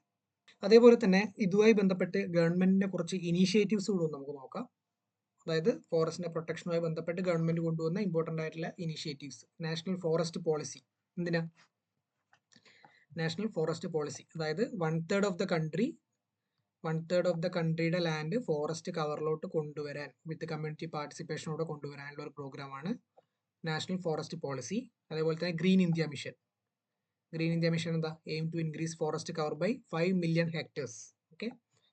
Speaker 1: അതേപോലെ തന്നെ ഇതുമായി ബന്ധപ്പെട്ട് ഗവൺമെന്റിന്റെ കുറച്ച് ഇനീഷ്യേറ്റീവ്സ് കൂടെ നമുക്ക് നോക്കാം. അതായത് ഫോറസ്റ്റിന്റെ പ്രൊട്ടക്ഷനുമായി ബന്ധപ്പെട്ട് ഗവൺമെന്റ് കൊണ്ടുവന്ന ഇമ്പോർട്ടന്റ് ആയിട്ടുള്ള ഇനീഷ്യേറ്റീവ്സ് നാഷണൽ ഫോറസ്റ്റ് പോളിസി എന്തിനാ? നാഷണൽ ഫോറസ്റ്റ് പോളിസി അതായത് one third of the country one third of the കൺട്രിയുടെ land forest കവറിലോട്ട് കൊണ്ടുവരാൻ വിത്ത് കമ്മ്യൂണിറ്റി പാർട്ടിസിപ്പേഷനോടെ കൊണ്ടുവരാനുള്ള ഒരു പ്രോഗ്രാമാണ് നാഷണൽ ഫോറസ്റ്റ് പോളിസി അതേപോലെ തന്നെ green India mission green India mission എന്താ? Aim to increase forest cover by five million hectares okay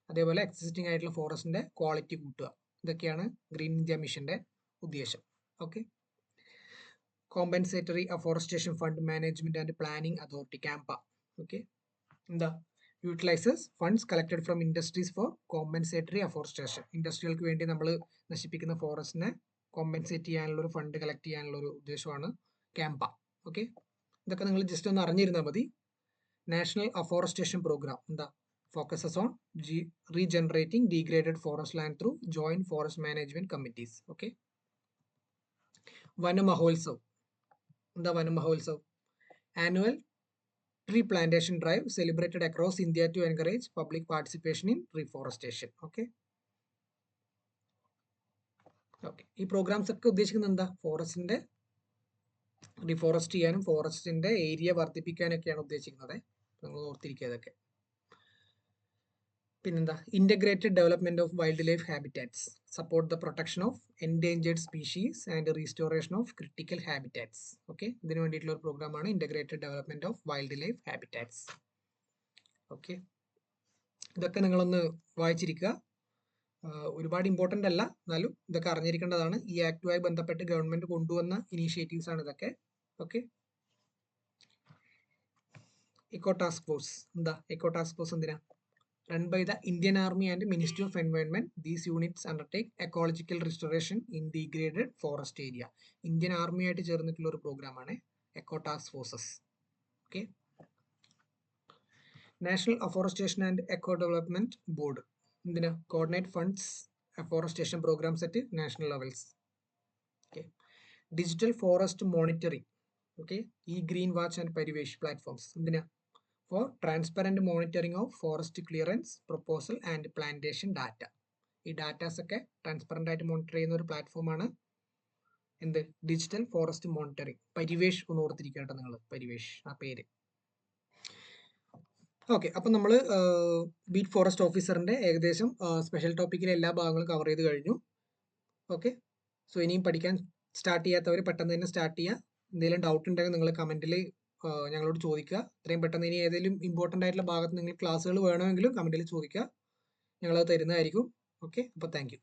Speaker 1: അതേപോലെ existing ആയിട്ടുള്ള ഫോറസ്റ്റിന്റെ ക്വാളിറ്റി കൂട്ടുക. ഇതൊക്കെയാണ് ഗ്രീൻ ഇന്ത്യ മിഷന്റെ ഉദ്ദേശം. Okay compensatory afforestation fund management and planning authority CAMPA okay എന്താ? Utilises funds collected from industries for compensatory afforestation ഇൻഡസ്ട്രികൾക്ക് വേണ്ടി നമ്മൾ നശിപ്പിക്കുന്ന ഫോറസ്റ്റിനെ കോമ്പൻസേറ്റ് ചെയ്യാനുള്ള ഒരു ഫണ്ട് കളക്ട് ചെയ്യാനുള്ള ഒരു ഉദ്ദേശമാണ് ക്യാമ്പ ഓക്കെ ഇതൊക്കെ നിങ്ങൾ ജസ്റ്റ് ഒന്ന് അറിഞ്ഞിരുന്നാൽ മതി. നാഷണൽ അഫോറസ്റ്റേഷൻ പ്രോഗ്രാം എന്താ? Focuses on G regenerating degraded forest land through joint forest management committees okay Vanamahotsav എന്താ Vanamahotsav annual tree plantation drive celebrated across India to encourage public participation in reforestation okay okay ഈ programmes ഒക്കെ ഉദ്ദേശിക്കുന്നത് എന്താ? ഫോറസ്റ്റിന്റെ റിഫോറസ്റ്റ് ചെയ്യാനും ഫോറസ്റ്റിന്റെ area വർദ്ധിപ്പിക്കാനൊക്കെയാണ് ഉദ്ദേശിക്കുന്നത്. നിങ്ങൾ ഓർത്തിരിക്കുക ഇതൊക്കെ. പിന്നെന്താ? Integrated development of wildlife habitats support the protection of endangered species and restoration of critical habitats okay ഇതിന് വേണ്ടിയിട്ടുള്ള ഒരു പ്രോഗ്രാമാണ് integrated development of wildlife habitats okay ഇതൊക്കെ നിങ്ങളൊന്ന് വായിച്ചിരിക്കുക. ഒരുപാട് ഇമ്പോർട്ടന്റ് അല്ല. എന്നാലും ഇതൊക്കെ അറിഞ്ഞിരിക്കേണ്ടതാണ്. ഈ ആക്ടുമായി ബന്ധപ്പെട്ട് ഗവൺമെന്റ് കൊണ്ടുവന്ന ഇനീഷ്യേറ്റീവ്സ് ആണ് ഇതൊക്കെ. ഓക്കെ ഇക്കോ ടാസ്ക് ഫോഴ്സ് എന്താ? ഇക്കോ ടാസ്ക് ഫോഴ്സ് എന്തിനാ? Run by the Indian Army and Ministry of Environment. These units undertake ecological restoration in degraded forest area. Indian army ആയിട്ട് ചേർന്നിട്ടുള്ള ഒരു പ്രോഗ്രാമാണ് eco task forces okay national afforestation and eco development board എന്തിനാ? Coordinate funds afforestation programmes at national levels okay digital forest monitoring okay ഈ green watch and Parivesh platforms എന്തിനാ? For transparent monitoring of forest clearance proposal and plantation data ഈ datas ഒക്കെ transparent ആയിട്ട് monitor ചെയ്യുന്ന ഒരു പ്ലാറ്റ്ഫോമാണ് എന്ത്? ഡിജിറ്റൽ ഫോറസ്റ്റ് മോണിറ്ററിംഗ് പരിവേഷ് ഒന്ന് ഓർത്തിരിക്കുക കേട്ടോ നിങ്ങൾ പരിവേഷ് ആ പേര്. ഓക്കെ അപ്പം നമ്മൾ ബീറ്റ് ഫോറസ്റ്റ് ഓഫീസറിന്റെ ഏകദേശം സ്പെഷ്യൽ ടോപ്പിക്കിലെ എല്ലാ ഭാഗങ്ങളും കവർ ചെയ്ത് കഴിഞ്ഞു. ഓക്കെ സോ ഇനിയും പഠിക്കാൻ സ്റ്റാർട്ട് ചെയ്യാത്തവർ പെട്ടെന്ന് തന്നെ സ്റ്റാർട്ട് ചെയ്യുക. എന്തെങ്കിലും ഡൗട്ട് ഉണ്ടെങ്കിൽ നിങ്ങൾ കമന്റിൽ ഞങ്ങളോട് ചോദിക്കുക. എത്രയും പെട്ടെന്ന് ഇനി ഏതെങ്കിലും ഇമ്പോർട്ടന്റ് ആയിട്ടുള്ള ഭാഗത്ത് നിങ്ങൾ ക്ലാസ്സുകൾ വേണമെങ്കിലും കമന്റിൽ ചോദിക്കുക. ഞങ്ങളത് തരുന്നതായിരിക്കും. ഓക്കെ അപ്പോൾ താങ്ക്